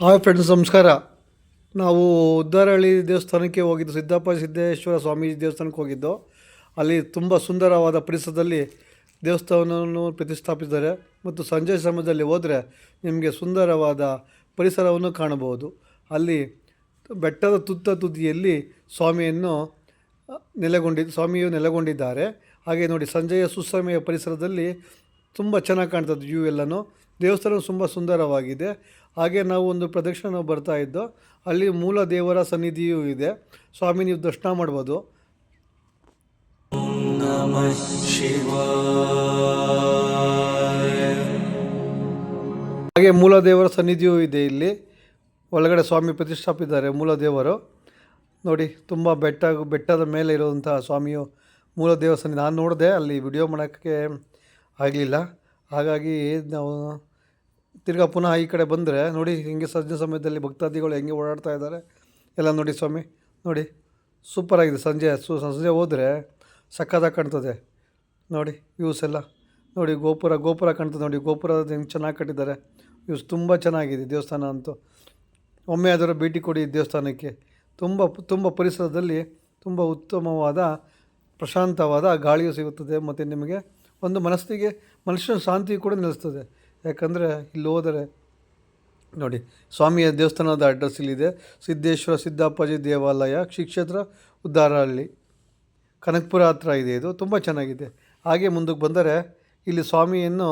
Hi friends ನಮಸ್ಕಾರ. ನಾವು ಉದ್ದಾರಹಳ್ಳಿ ದೇವಸ್ಥಾನಕ್ಕೆ ಹೋಗಿದ್ದು, ಸಿದ್ದಪ್ಪ ಸಿದ್ದೇಶ್ವರ ಸ್ವಾಮೀಜಿ ದೇವಸ್ಥಾನಕ್ಕೆ ಹೋಗಿದ್ದು. ಅಲ್ಲಿ ತುಂಬ ಸುಂದರವಾದ ಪರಿಸರದಲ್ಲಿ ದೇವಸ್ಥಾನವನ್ನು ಪ್ರತಿಷ್ಠಾಪಿಸಿದ್ದಾರೆ. ಮತ್ತು ಸಂಜೆ ಸಮಯದಲ್ಲಿ ಹೋದರೆ ನಿಮಗೆ ಸುಂದರವಾದ ಪರಿಸರವನ್ನು ಕಾಣಬಹುದು. ಅಲ್ಲಿ ಬೆಟ್ಟದ ತುತ್ತ ತುದಿಯಲ್ಲಿ ಸ್ವಾಮಿಯನ್ನು, ನೆಲೆಗೊಂಡಿ, ಸ್ವಾಮಿಯು ನೆಲೆಗೊಂಡಿದ್ದಾರೆ. ಹಾಗೆ ನೋಡಿ, ಸಂಜೆಯ ಸುಸಮಯ ಪರಿಸರದಲ್ಲಿ ತುಂಬ ಚೆನ್ನಾಗಿ ಕಾಣ್ತದೆ ವ್ಯೂ ಎಲ್ಲನೂ. ದೇವಸ್ಥಾನ ತುಂಬ ಸುಂದರವಾಗಿದೆ. ಹಾಗೆ ನಾವು ಒಂದು ಪ್ರದಕ್ಷಿಣೆ ನಾವು ಬರ್ತಾ ಇದ್ದು, ಅಲ್ಲಿ ಮೂಲ ದೇವರ ಸನ್ನಿಧಿಯೂ ಇದೆ. ಸ್ವಾಮಿ, ನೀವು ದರ್ಶನ ಮಾಡ್ಬೋದು. ಹಾಗೆ ಮೂಲ ದೇವರ ಸನ್ನಿಧಿಯೂ ಇದೆ ಇಲ್ಲಿ. ಒಳಗಡೆ ಸ್ವಾಮಿ ಪ್ರತಿಷ್ಠಾಪಿದ್ದಾರೆ ಮೂಲ ದೇವರು. ನೋಡಿ, ತುಂಬ ಬೆಟ್ಟ ಬೆಟ್ಟದ ಮೇಲೆ ಇರುವಂತಹ ಸ್ವಾಮಿಯು ಮೂಲ ದೇವಸ್ಥಾನ ನಾನು ನೋಡಿದೆ ಅಲ್ಲಿ ವಿಡಿಯೋ ಮಾಡೋಕ್ಕೆ ಆಗಲಿಲ್ಲ. ಹಾಗಾಗಿ ನಾವು ತಿರ್ಗಾ ಪುನಃ ಈ ಕಡೆ ಬಂದರೆ ನೋಡಿ ಹೆಂಗೆ ಸಂಜೆ ಸಮಯದಲ್ಲಿ ಭಕ್ತಾದಿಗಳು ಹೆಂಗೆ ಓಡಾಡ್ತಾ ಇದ್ದಾರೆ. ಎಲ್ಲ ನೋಡಿ ಸ್ವಾಮಿ, ನೋಡಿ ಸೂಪರಾಗಿದೆ ಸಂಜೆ ಸು, ಸಂಜೆ ಹೋದರೆ ಸಕ್ಕತ್ತಾಗಿ ಕಾಣ್ತದೆ. ನೋಡಿ ವ್ಯೂಸ್ ಎಲ್ಲ. ನೋಡಿ ಗೋಪುರ ಗೋಪುರ ಕಾಣ್ತದೆ ನೋಡಿ. ಗೋಪುರ ಹೆಂಗೆ ಚೆನ್ನಾಗಿ ಕಟ್ಟಿದ್ದಾರೆ. ವ್ಯೂಸ್ ತುಂಬ ಚೆನ್ನಾಗಿದೆ ದೇವಸ್ಥಾನ ಅಂತೂ. ಒಮ್ಮೆ ಅದರ ಭೇಟಿ ಕೊಡಿ ದೇವಸ್ಥಾನಕ್ಕೆ. ತುಂಬ ತುಂಬ ಪರಿಸರದಲ್ಲಿ ತುಂಬ ಉತ್ತಮವಾದ, ಪ್ರಶಾಂತವಾದ ಗಾಳಿಯು ಸಿಗುತ್ತದೆ ಮತ್ತು ನಿಮಗೆ ಒಂದು ಮನಸ್ಸಿಗೆ ಮನುಷ್ಯನ ಶಾಂತಿ ಕೂಡ ನೆಲೆಸ್ತದೆ. ಯಾಕಂದರೆ ಇಲ್ಲಿ ಹೋದರೆ, ನೋಡಿ, ಸ್ವಾಮಿಯ ದೇವಸ್ಥಾನದ ಅಡ್ರೆಸ್ ಇಲ್ಲಿದೆ. ಸಿದ್ದೇಶ್ವರ ಸಿದ್ದಪ್ಪಾಜಿ ದೇವಾಲಯ ಶ್ರೀ ಕ್ಷೇತ್ರ ಉದ್ದಾರಹಳ್ಳಿ. ಕನಕಪುರ ಹತ್ರ ಇದೆ ಇದು, ತುಂಬ ಚೆನ್ನಾಗಿದೆ. ಹಾಗೆ ಮುಂದಕ್ಕೆ ಬಂದರೆ, ಇಲ್ಲಿ ಸ್ವಾಮಿಯನ್ನು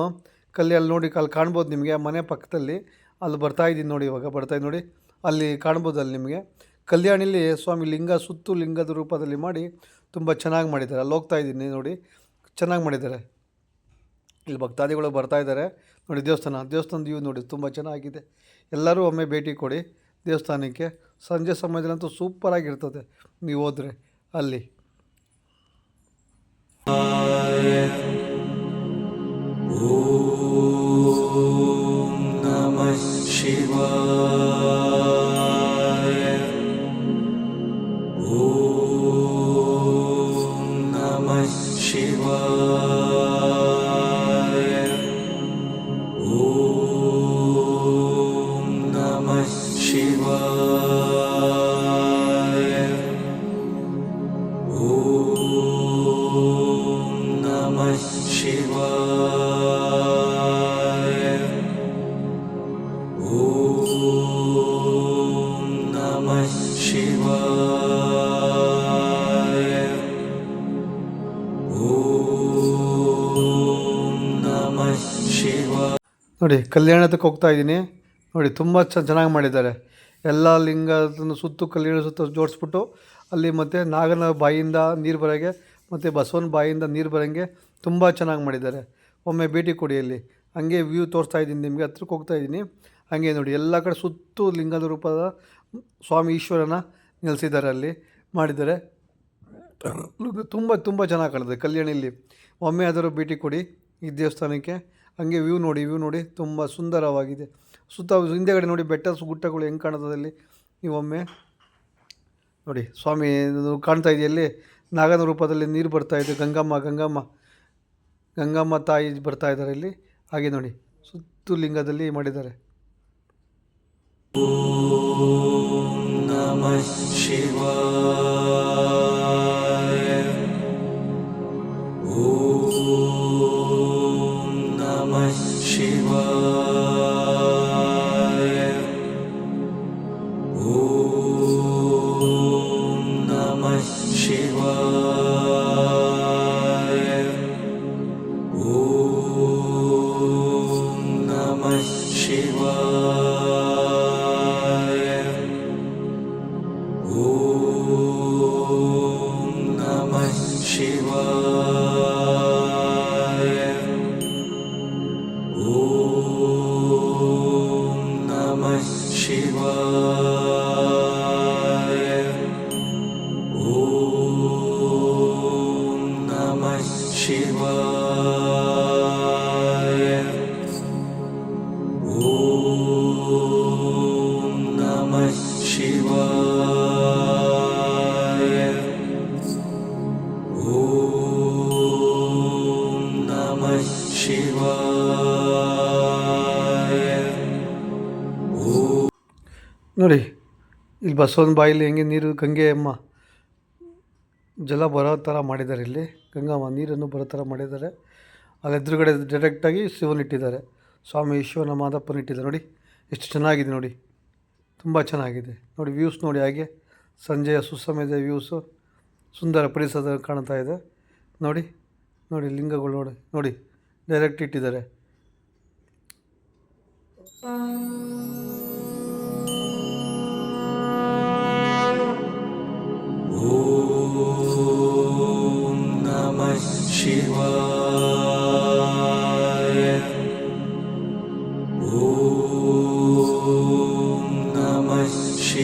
ಕಲ್ಲಿ ಅಲ್ಲಿ ನೋಡಿ, ಅಲ್ಲಿ ಕಾಣ್ಬೋದು ನಿಮಗೆ, ಮನೆ ಪಕ್ಕದಲ್ಲಿ. ಅಲ್ಲಿ ಬರ್ತಾ ಇದ್ದೀನಿ ನೋಡಿ, ಇವಾಗ ಬರ್ತಾ ನೋಡಿ. ಅಲ್ಲಿ ಕಾಣ್ಬೋದು ಅಲ್ಲಿ ನಿಮಗೆ. ಕಲ್ಯಾಣಿಲಿ ಸ್ವಾಮಿ ಲಿಂಗ, ಸುತ್ತು ಲಿಂಗದ ರೂಪದಲ್ಲಿ ಮಾಡಿ ತುಂಬ ಚೆನ್ನಾಗಿ ಮಾಡಿದ್ದಾರೆ. ಅಲ್ಲಿ ಹೋಗ್ತಾ ಇದ್ದೀನಿ ನೋಡಿ, ಚೆನ್ನಾಗಿ ಮಾಡಿದ್ದಾರೆ. ಇಲ್ಲಿ ಭಕ್ತಾದಿಗಳು ಬರ್ತಾ ಇದ್ದಾರೆ. ನೋಡಿ ದೇವಸ್ಥಾನ, ದೇವಸ್ಥಾನದ ವ್ಯೂ ನೋಡಿ ತುಂಬ ಚೆನ್ನಾಗಿದೆ. ಎಲ್ಲರೂ ಒಮ್ಮೆ ಭೇಟಿ ಕೊಡಿ ದೇವಸ್ಥಾನಕ್ಕೆ. ಸಂಜೆ ಸಮಯದಲ್ಲಂತೂ ಸೂಪರಾಗಿರ್ತದೆ ನೀವು ಹೋದರೆ ಅಲ್ಲಿ. ನೋಡಿ, ಕಲ್ಯಾಣದಕ್ಕೆ ಹೋಗ್ತಾ ಇದ್ದೀನಿ. ನೋಡಿ, ತುಂಬ ಚೆನ್ನಾಗಿ ಮಾಡಿದ್ದಾರೆ. ಎಲ್ಲ ಲಿಂಗದನ್ನು ಸುತ್ತು ಕಲ್ಯಾಣ ಸುತ್ತ ಜೋಡಿಸ್ಬಿಟ್ಟು, ಅಲ್ಲಿ ಮತ್ತು ನಾಗನ ಬಾಯಿಯಿಂದ ನೀರು ಬರೋಂಗೆ, ಮತ್ತು ಬಸವನ ಬಾಯಿಯಿಂದ ನೀರು ಬರೋಂಗೆ ತುಂಬ ಚೆನ್ನಾಗಿ ಮಾಡಿದ್ದಾರೆ. ಒಮ್ಮೆ ಭೇಟಿ ಕೊಡಿ ಅಲ್ಲಿ. ಹಂಗೆ ವ್ಯೂ ತೋರಿಸ್ತಾ ಇದ್ದೀನಿ, ನಿಮಗೆ ಹತ್ರಕ್ಕೆ ಹೋಗ್ತಾ ಇದ್ದೀನಿ. ಹಂಗೆ ನೋಡಿ, ಎಲ್ಲ ಕಡೆ ಸುತ್ತು ಲಿಂಗದ ರೂಪದ ಸ್ವಾಮಿ ಈಶ್ವರನ ನೆಲೆಸಿದ್ದಾರೆ ಅಲ್ಲಿ ಮಾಡಿದರೆ ತುಂಬ ತುಂಬ ಚೆನ್ನಾಗಿ ಕಾಣುತ್ತೆ ಕಲ್ಯಾಣಿಲಿ ಒಮ್ಮೆ ಆದರೂ ಭೇಟಿ ಕೊಡಿ ಈ ದೇವಸ್ಥಾನಕ್ಕೆ. ಹಂಗೆ ವ್ಯೂ ನೋಡಿ ವ್ಯೂ ನೋಡಿ ತುಂಬ ಸುಂದರವಾಗಿದೆ. ಸುತ್ತ ಹಿಂದೆಗಡೆ ನೋಡಿ ಬೆಟ್ಟ ಗುಟ್ಟಗಳು ಹೆಂಗೆ ಕಾಣ್ತದೆ ಅಲ್ಲಿ. ನೀವೊಮ್ಮೆ ನೋಡಿ, ಸ್ವಾಮಿ ಕಾಣ್ತಾ ಇದೆಯಲ್ಲಿ ನಾಗನ ರೂಪದಲ್ಲಿ ನೀರು ಬರ್ತಾ ಇದೆ. ಗಂಗಮ್ಮ ಗಂಗಮ್ಮ ಗಂಗಮ್ಮ ತಾಯಿ ಬರ್ತಾ ಇದ್ದಾರೆ ಇಲ್ಲಿ ಹಾಗೆ ನೋಡಿ ಸುತ್ತು ಲಿಂಗದಲ್ಲಿ ಮಾಡಿದ್ದಾರೆ. Oh. ನೋಡಿ, ಇಲ್ಲಿ ಬಸವನ ಬಾಯಿಲಿ ಹೆಂಗೆ ನೀರು, ಗಂಗೆ ಅಮ್ಮ ಜಲ ಬರೋ ಥರ ಮಾಡಿದ್ದಾರೆ ಇಲ್ಲಿ. ಗಂಗಮ್ಮ ನೀರನ್ನು ಬರೋ ಥರ ಮಾಡಿದ್ದಾರೆ. ಅಲ್ಲಿ ಎದುರುಗಡೆ ಡೈರೆಕ್ಟಾಗಿ ಶಿವನಿಟ್ಟಿದ್ದಾರೆ ಸ್ವಾಮಿ ವಿಶ್ವನ ಮಾದಪ್ಪನ ಇಟ್ಟಿದ್ದಾರೆ. ನೋಡಿ, ಎಷ್ಟು ಚೆನ್ನಾಗಿದೆ ನೋಡಿ. ತುಂಬ ಚೆನ್ನಾಗಿದೆ. ನೋಡಿ ವ್ಯೂಸ್ ನೋಡಿ ಹಾಗೆ. ಸಂಜೆಯ ಸುಸಮಯದ ವ್ಯೂಸು ಸುಂದರ ಪರಿಸರ ಕಾಣ್ತಾ ಇದೆ. ನೋಡಿ ನೋಡಿ ಲಿಂಗಗಳು ನೋಡಿ. ನೋಡಿ ಡೈರೆಕ್ಟ್ ಇಟ್ಟಿದ್ದಾರೆ.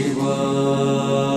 world.